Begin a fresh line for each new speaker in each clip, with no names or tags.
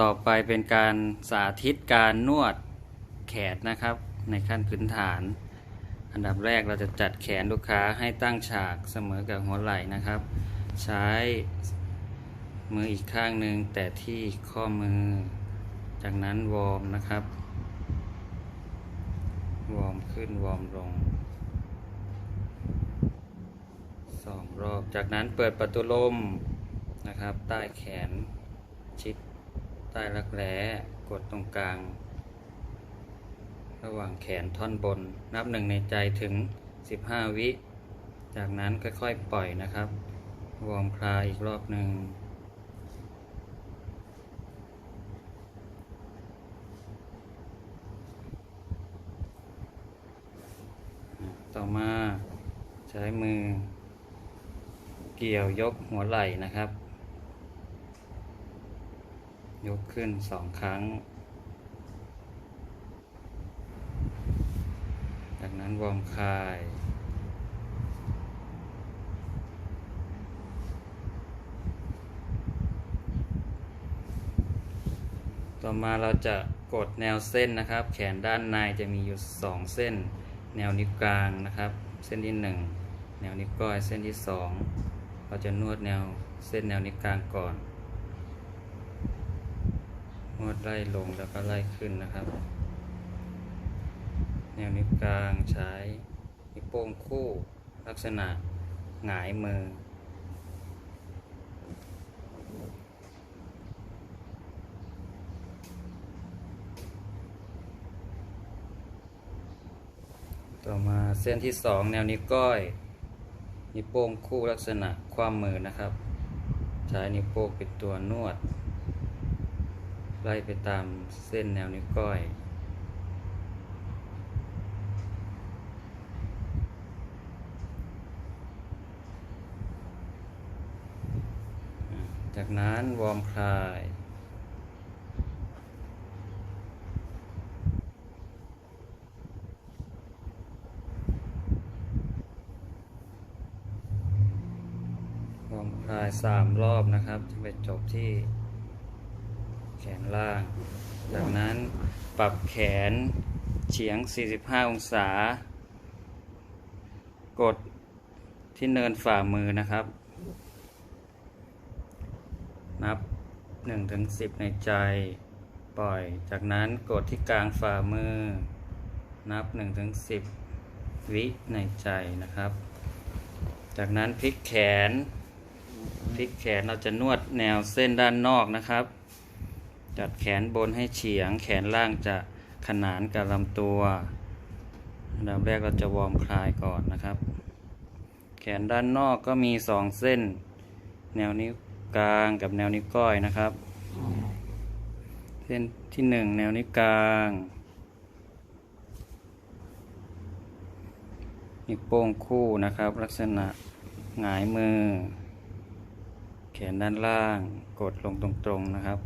ต่อไปเป็นการสาธิตการนวดแขนนะครับ ในขั้นพื้นฐาน อันดับแรกเราจะจัดแขนลูกค้าให้ตั้งฉากเสมอกับหัวไหล่นะครับ ใช้มืออีกข้างหนึ่งแต่ที่ข้อมือ จากนั้นวอร์มนะครับ วอร์มขึ้นวอร์มลงสองรอบ จากนั้นเปิดประตูลมนะครับ ใต้แขนชิด ใต้รักแร้กดตรงกลาง ระหว่างแขนท่อนบน นับหนึ่งในใจถึง 15 วิ จากนั้นค่อยๆ ปล่อยนะครับ วอร์มคลายอีกรอบหนึ่งต่อมาใช้มือเกี่ยวยกหัวไหล่นะครับ ยกขึ้นสองครั้ง จากนั้นวอร์มคลาย ต่อมาเราจะกดแนวเส้นนะครับ แขนด้านในจะมีอยู่2เส้น แนวนิ้วกลางนะครับ เส้นที่1แนวนิ้วก้อยเส้นที่2เราจะนวดแนวเส้นแนวนิ้วกลางก่อน นวดไล่ลงแล้วก็ไล่ขึ้นนะครับ แนวนิ้วกลางใช้นิ้วโป้งคู่ลักษณะหงายมือ ต่อมาเส้นที่สองแนวนิ้วก้อยนิ้วโป้งคู่ลักษณะความมือนะครับ ใช้นิ้วโป้งเป็นตัวนวด ไล่ไปตามเส้นแนวนิ้วก้อย จากนั้นวอร์มคลายวอร์มคลายสามรอบนะครับจะไปจบที่ แขนล่าง จากนั้นปรับแขนเฉียง 45 องศา กดที่เนินฝ่ามือนะครับ นับ1ถึง10 ในใจปล่อย จากนั้นกดที่กลางฝ่ามือ นับ1ถึง10 วิในใจนะครับ จากนั้นพลิกแขนพลิกแขนเราจะนวดแนวเส้นด้านนอกนะครับ จัดแขนบนให้เฉียง แขนล่างจะขนานกับลำตัวอันดับแรกเราจะวอร์มคลายก่อนนะครับ แขนด้านนอกก็มีสองเส้น แนวนิ้วกลางกับแนวนิ้วก้อยนะครับ เส้นที่หนึ่งแนวนิ้วกลาง นิ้วโป้งคู่นะครับ ลักษณะหงายมือ แขนด้านล่างกดลงตรงๆนะครับ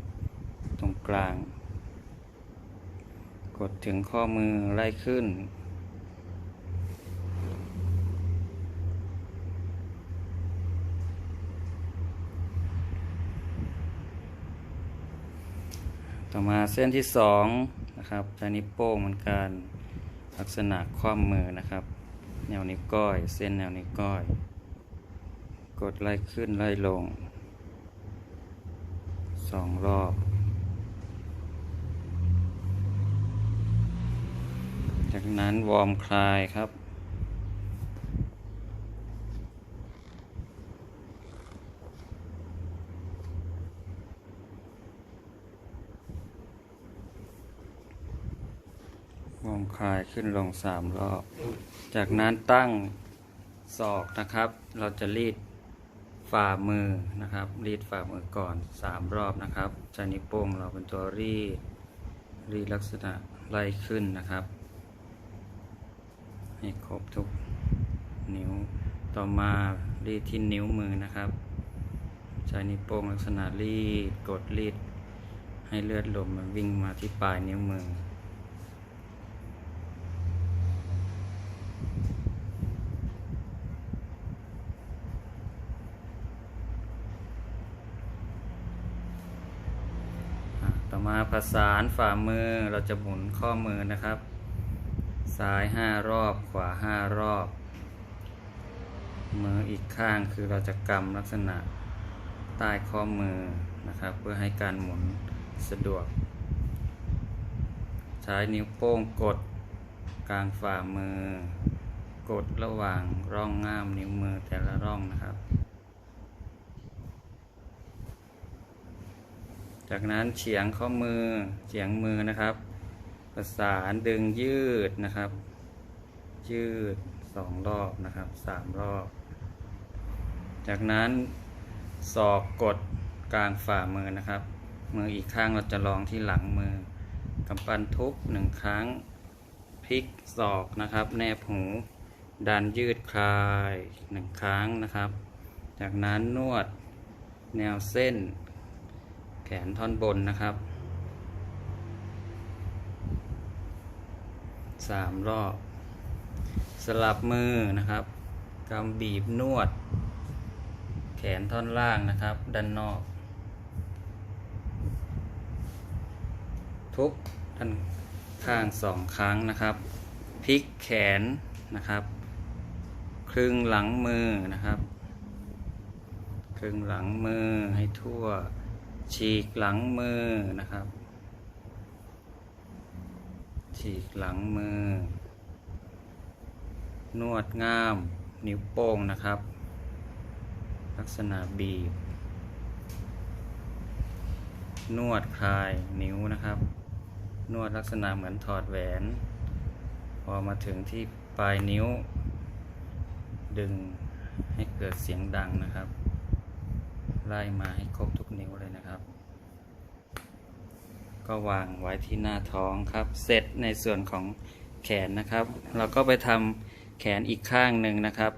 รงกลาง กดถึงข้อมือไล่ขึ้น ต่อมาเส้นที่สองนะครับใช้นิ้วโป้งเหมือนกันลักษณะคว่ำมือนะครับ แนวนิ้วก้อย เส้นแนวนิ้วก้อย กดไล่ขึ้นไล่ลงสองรอบ จากนั้นวอร์มคลายครับ วอร์มคลายขึ้นลงสามรอบ จากนั้นตั้งศอกนะครับ เราจะรีดฝ่ามือนะครับ รีดฝ่ามือก่อนสามรอบนะครับใช้นิ้วโป้งเราเป็นตัวรีด รีดลักษณะไล่ขึ้นนะครับ ให้ครบทุกนิ้ว ต่อมารีดที่นิ้วมือนะครับ ใช้นิ้วโป้งลักษณะรีดกดรีด ให้เลือดลมมันวิ่งมาที่ปลายนิ้วมือต่อมาประสานฝ่ามือเราจะหมุนข้อมือนะครับ ซ้ายห้ารอบ ขวาห้ารอบ มืออีกข้างคือเราจะกำลักษณะใต้ข้อมือนะครับ เพื่อให้การหมุนสะดวก ใช้นิ้วโป้งกดกลางฝ่ามือ กดระหว่างร่องง่ามนิ้วมือแต่ละร่องนะครับ จากนั้นเฉียงข้อมือเฉียงมือนะครับ ประสานดึงยืดนะครับ ยืดสองรอบนะครับสามรอบ จากนั้นศอกกดกลางฝ่ามือนะครับ มืออีกข้างเราจะลองที่หลังมือกำปั้นทุบหนึ่งครั้งพลิกศอกนะครับ แนบหูดันยืดคลายหนึ่งครั้งนะครับ จากนั้นนวดแนวเส้น แขนท่อนบนนะครับ สามรอบ สลับมือนะครับกำบีบนวด แขนท่อนล่างนะครับ ด้านนอก ทุบด้านข้างสองครั้งนะครับพลิกแขนนะครับ ครึ่งหลังมือนะครับ ครึ่งหลังมือให้ทั่ว ฉีกหลังมือนะครับ ฉีกหลังมือ นวดง่าม นิ้วโป้งนะครับ ลักษณะบีบ นวดคลายนิ้วนะครับ นวดลักษณะเหมือนถอดแหวน พอมาถึงที่ปลายนิ้ว ดึงให้เกิดเสียงดังนะครับ ไล่มาให้ครบทุกนิ้วเลยนะครับ ก็วางไว้ที่หน้าท้องครับ เสร็จในส่วนของแขนนะครับ เราก็ไปทำแขนอีกข้างหนึ่งนะครับ